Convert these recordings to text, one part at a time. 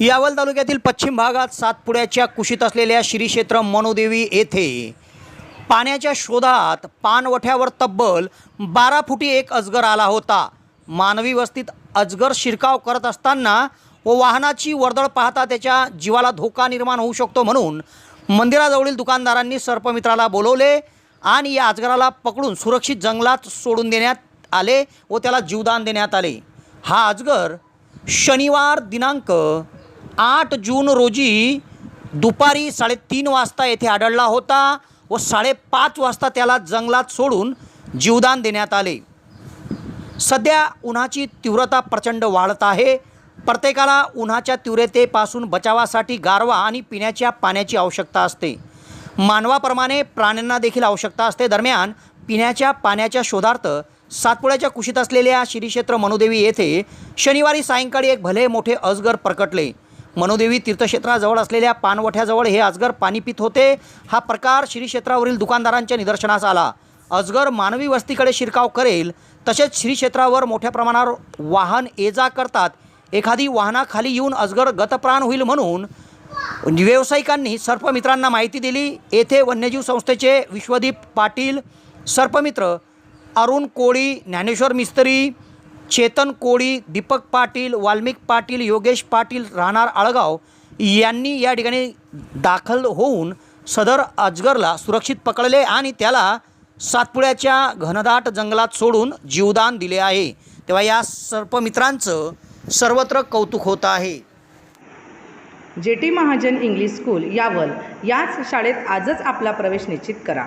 यावल तालुक्यातील पश्चिम भागात सातपुड्याच्या कुशीत असलेल्या श्री क्षेत्र मनोदेवी येथे पाण्याच्या शोधात पानवठ्यावर तब्बल बारा फुटी एक अजगर आला होता. मानवी वस्तीत अजगर शिरकाव करत असताना व वाहनाची वर्दळ पाहता त्याच्या जीवाला धोका निर्माण होऊ शकतो म्हणून मंदिराजवळील दुकानदारांनी सर्पमित्राला बोलवले आणि या अजगराला पकडून सुरक्षित जंगलात सोडून देण्यात आले व त्याला जीवदान देण्यात आले. हा अजगर शनिवार दिनांक आठ जून रोजी दुपारी साडेतीन वाजता येथे आढळला होता व साडेपाच वाजता त्याला जंगलात सोडून जीवदान देण्यात आले. सध्या उन्हाची तीव्रता प्रचंड वाढत आहे. प्रत्येकाला उन्हाच्या तीव्रतेपासून बचावासाठी गारवा आणि पिण्याच्या पाण्याची आवश्यकता असते. मानवाप्रमाणे प्राण्यांना देखील आवश्यकता असते. दरम्यान पिण्याच्या पाण्याच्या शोधार्थ सातपुड्याच्या कुशीत असलेल्या श्रीक्षेत्र मनुदेवी मनोदेवी येथे शनिवारी सायंकाळी एक भले मोठे अजगर प्रकटले. मनोदेवी तीर्थक्षेत्राजवळ असलेल्या पानवठ्याजवळ हे अजगर पाणी पित होते. हा प्रकार श्री क्षेत्रावरील दुकानदारांच्या निदर्शनास आला. अजगर मानवी वस्तीकडे शिरकाव करेल तसेच श्री क्षेत्रावर मोठ्या प्रमाणावर वाहन ये जा करतात. एखादी वाहनाखाली येऊन अजगर गतप्राण होईल म्हणून व्यावसायिकांनी सर्पमित्रांना माहिती दिली. येथे वन्यजीव संस्थेचे विश्वदीप पाटील सर्पमित्र अरुण कोळी ज्ञानेश्वर मिस्त्री चेतन कोळी दीपक पाटील वाल्मिक पाटील योगेश पाटील राहणार आळगाव यांनी या ठिकाणी दाखल होऊन सदर अजगरला सुरक्षित पकडले आणि त्याला सातपुड्याच्या घनदाट जंगलात सोडून जीवदान दिले आहे. तेव्हा या सर्पमित्रांचं सर्वत्र कौतुक होत आहे. J T Mahajan English school Yawal याच शाळेत आजच आपला प्रवेश निश्चित करा.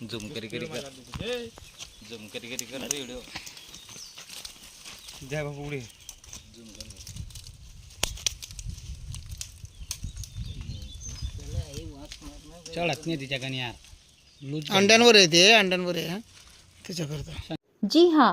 झूम करी करी. कर. झूम करी करी कर व्हिडिओ. द्या बाबा कर चढत नाही तिच्याकडे यार अंड्यांवर येते अंड्यांवर आहे हा. त्याच्याकरता जी हाँ